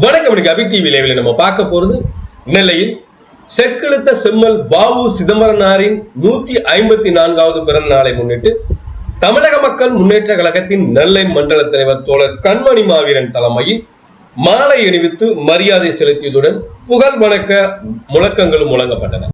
வணக்கம் இன்னைக்கு அபி டிவி லைவ்ல நம்ம பார்க்க போறது நெல்லையில் செக்கிழுத்த செம்மல் பாபு சிதம்பரனாரின் நூத்தி ஐம்பத்தி நான்காவது பிறந்த நாளை முன்னிட்டு தமிழக மக்கள் முன்னேற்ற கழகத்தின் நெல்லை மண்டல தலைவர் தோழர் கண்மணி மாவீரன் தலைமையில் மாலை அணிவித்து மரியாதை செலுத்தியதுடன் புகழ் வணக்க முழக்கங்களும் முழங்கப்பட்டன.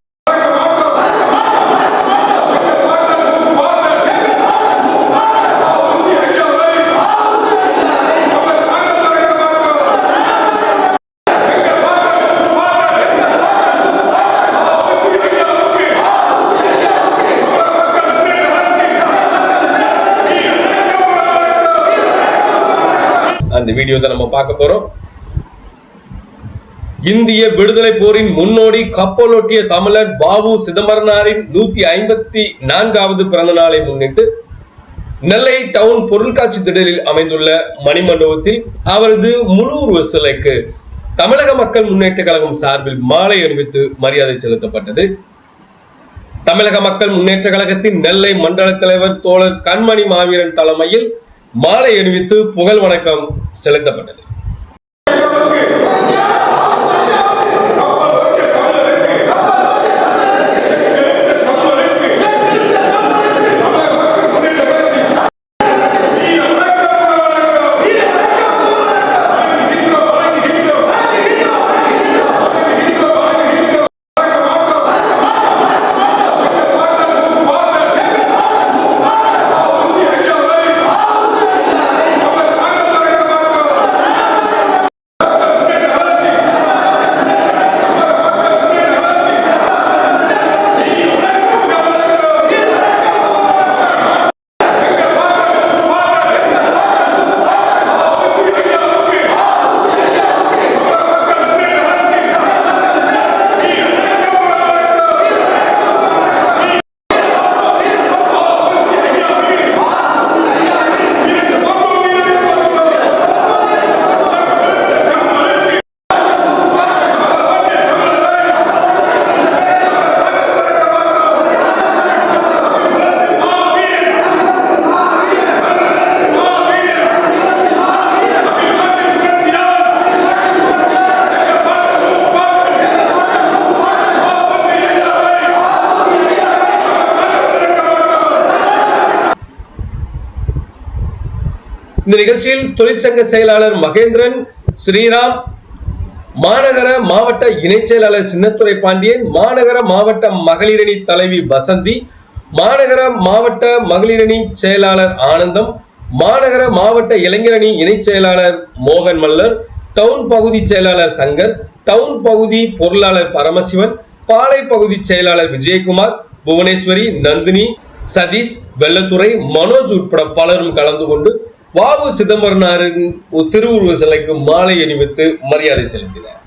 அந்த வீடியோ தான் நம்ம பார்க்க போறோம். இந்திய விடுதலை போரின் முன்னோடி கப்பலோட்டிய தமிழர் பாபு சிதம்பரனாரின் நூத்தி ஐம்பத்தி நான்காவது பிறந்த நாளை முன்னிட்டு நெல்லை டவுன் பொருட்காட்சி திடலில் அமைந்துள்ள மணிமண்டபத்தில் அவரது முழு உருவ சிலைக்கு தமிழக மக்கள் முன்னேற்ற கழகம் சார்பில் மாலை அணிவித்து மரியாதை செலுத்தப்பட்டது. தமிழக மக்கள் முன்னேற்ற கழகத்தின் நெல்லை மண்டல தலைவர் தோழர் கண்மணி மாவீரன் தலைமையில் மாலை அணிவித்து புகழ் வணக்கம் செலுத்தப்பட்டது. இந்த நிகழ்ச்சியில் தொழிற்சங்க செயலாளர் மகேந்திரன் ஸ்ரீராம் மாநகர மாவட்ட இணைச் செயலாளர் சின்னத்துறை பாண்டியன் மாநகர மாவட்ட மகளிரணி தலைவி வசந்தி மாநகர மாவட்ட மகளிரணி செயலாளர் ஆனந்தம் மாநகர மாவட்ட இளைஞரணி இணைச் செயலாளர் மோகன் மல்லர் டவுன் பகுதி செயலாளர் சங்கர் டவுன் பகுதி பொருளாளர் பரமசிவன் பாலை பகுதி செயலாளர் விஜயகுமார் புவனேஸ்வரி நந்தினி சதீஷ் வெள்ளத்துறை மனோஜ் உட்பட பலரும் கலந்து கொண்டு வாவு சிதம்பரனாரின் திருவுருவ சிலைக்கு மாலை அணிவித்து மரியாதை செலுத்தினார்.